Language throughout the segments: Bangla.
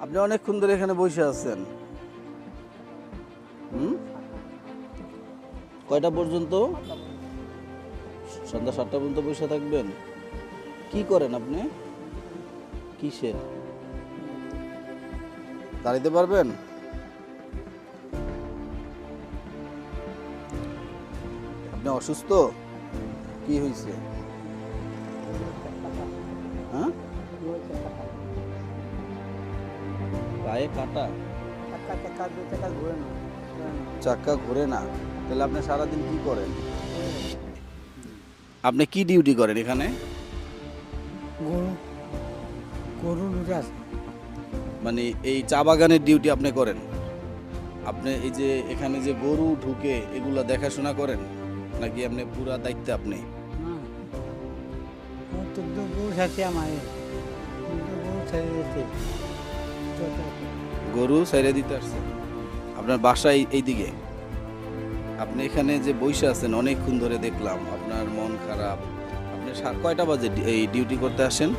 আপনি অনেকক্ষণ ধরে এখানে বসে আছেন। হুম? কয়টা পর্যন্ত? সন্ধ্যা সাতটা পর্যন্ত বসে থাকবেন? কি করেন আপনি? কিসের? দাঁড়াইতে পারবেন? আপনি অসুস্থ? কি হয়েছে? হ্যাঁ? পায়ে কাটা? টাকা দু টাকা ঘুরে না চাক্কা ঘুরে না? তাহলে আপনি সারাদিন কি করেন? আপনি কি ডিউটি করেন এখানে? গরু গরু দুটো মানে এই চা বাগানের ডিউটি আপনি করেন? আপনি এই যে এখানে যে গরু ঢুকে এগুলা দেখাশোনা করেন? নাকি আপনি পুরা দায়িত্বে আপনি? হ্যাঁ তো গরু সাথে আমার। গরু তো গরু সাইরে দিতে আসছে। আপনার বাসা এই- এইদিকে আপনি এখানে যে বসে আছেন অনেকক্ষণ ধরে দেখলাম আপনার মন খারাপ। আপনি কয়টা বাজে এই ডিউটি করতে আসেন?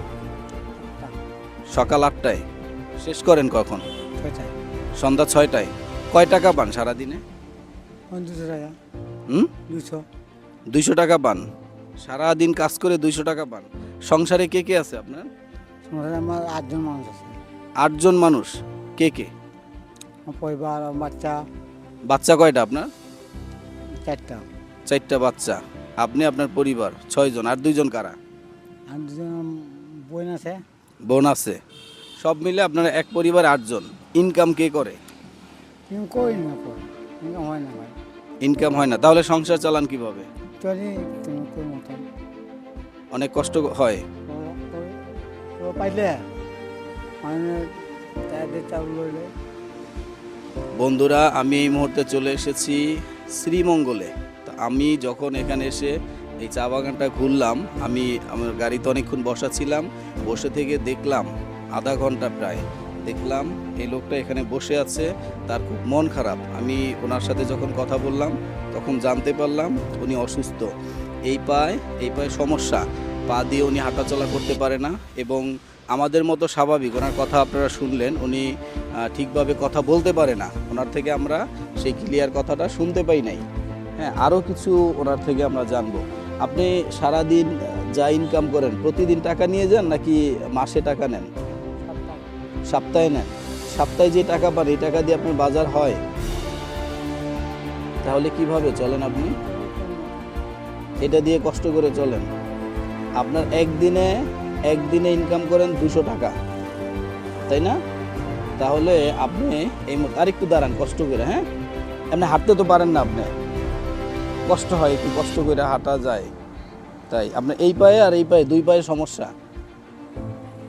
সকাল আটটায়। শেষ করেন কখন? সন্ধ্যা ছয়টায়। কয় টাকা পান সারাদিনে? হুম? দুইশো। টাকা পান। সারাদিন কাজ করে দুইশো টাকা পান। সংসারে কে কে আছে আপনার? আমার আটজন মানুষ আছে। আটজন মানুষ কে কে? পরিবার বাচ্চা। বাচ্চা কয়টা আপনার? চারটা। চারটা বাচ্চা। আপনি আপনার পরিবার ছয়জন আর দুইজন কারা? আর দুজন বোন আছে। বোন আছে। সব মিলে আপনার এক পরিবার আটজন। ইনকাম কে করে? কিন্তু না কই হয় না ভাই। ইনকাম হয় না। তাহলে সংসার চালান কীভাবে? চলি অনেক কষ্ট হয়। পাইলে? বন্ধুরা, আমি এই মুহূর্তে চলে এসেছি শ্রীমঙ্গলে। তা আমি যখন এখানে এসে এই চা বাগানটা ঘুরলাম, আমি আমার গাড়িতে অনেকক্ষণ বসা ছিলাম, বসে থেকে দেখলাম আধা ঘণ্টা প্রায়। দেখলাম এই লোকটা এখানে বসে আছে, তার খুব মন খারাপ। আমি ওনার সাথে যখন কথা বললাম, তখন জানতে পারলাম উনি অসুস্থ। এই পায়ে এই পায়ে সমস্যা। পা দিয়ে উনি হাঁটাচলা করতে পারে না এবং আমাদের মতো স্বাভাবিক, ওনার কথা আপনারা শুনলেন, উনি ঠিকভাবে কথা বলতে পারে না। ওনার থেকে আমরা সেই ক্লিয়ার কথাটা শুনতে পাই নাই। হ্যাঁ আরও কিছু ওনার থেকে আমরা জানব। আপনি সারাদিন যা ইনকাম করেন, প্রতিদিন টাকা নিয়ে যান নাকি মাসে টাকা নেন? সপ্তাহে নেন। সপ্তাহে যে টাকা পান, এই টাকা দিয়ে আপনার বাজার হয়? তাহলে কীভাবে চলেন আপনি? এটা দিয়ে কষ্ট করে চলেন। আপনার একদিনে একদিনে ইনকাম করেন দুশো টাকা। তাই না? তাহলে আপনি এই মতো আরেকটু দাঁড়ান, কষ্ট করে হ্যাঁ? এমনি হাঁটতে তো পারেন না আপনি। কষ্ট হয়, একটু কষ্ট করে হাঁটা যায়। তাই আপনার এই পায়ে আর এই পায়ে, দুই পায়ে সমস্যা।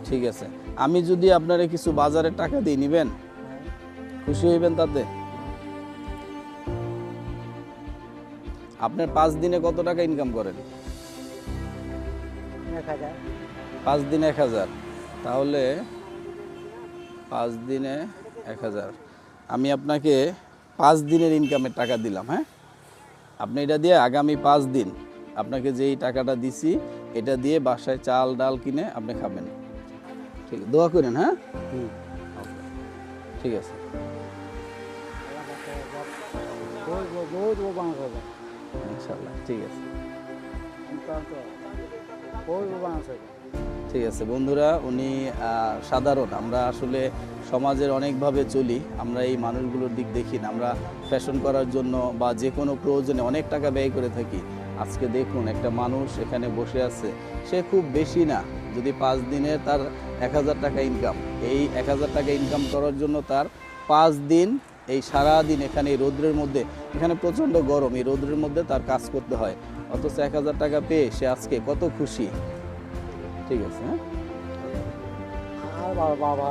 ঠিক আছে। আমি যদি আপনারে কিছু বাজারে টাকা দিয়ে নিবেন, খুশি হইবেন তাতে? আপনার পাঁচ দিনে কত টাকা ইনকাম করেন? পাঁচ দিনে এক হাজার। তাহলে পাঁচ দিনে এক হাজার। আমি আপনাকে পাঁচ দিনের ইনকামের টাকা দিলাম হ্যাঁ? আপনি এটা দিয়ে আগামী পাঁচ দিন আপনাকে যেই টাকাটা দিছি এটা দিয়ে বাসায় চাল ডাল কিনে আপনি খাবেন। ঠিক আছে? দোয়া করেন হ্যাঁ? ঠিক আছে। ইনশাল্লাহ ঠিক আছে। ঠিক আছে, বন্ধুরা, উনি সাধারণ। আমরা আসলে সমাজের অনেকভাবে চলি, আমরা এই মানুষগুলোর দিক দেখি না। আমরা ফ্যাশন করার জন্য বা যে কোনো প্রয়োজনে অনেক টাকা ব্যয় করে থাকি। আজকে দেখুন, একটা মানুষ এখানে বসে আছে, সে খুব বেশি না, যদি পাঁচ দিনে তার এক হাজার টাকা ইনকাম এই এক হাজার টাকা ইনকাম করার জন্য তার পাঁচ দিন, এই সারা দিন এখানে এই রৌদ্রের মধ্যে, এখানে প্রচণ্ড গরম, এই রৌদ্রের মধ্যে তার কাজ করতে হয়। অথচ এক হাজার টাকা পেয়ে সে আজকে কত খুশি। ঠিক আছে হ্যাঁ? বাবা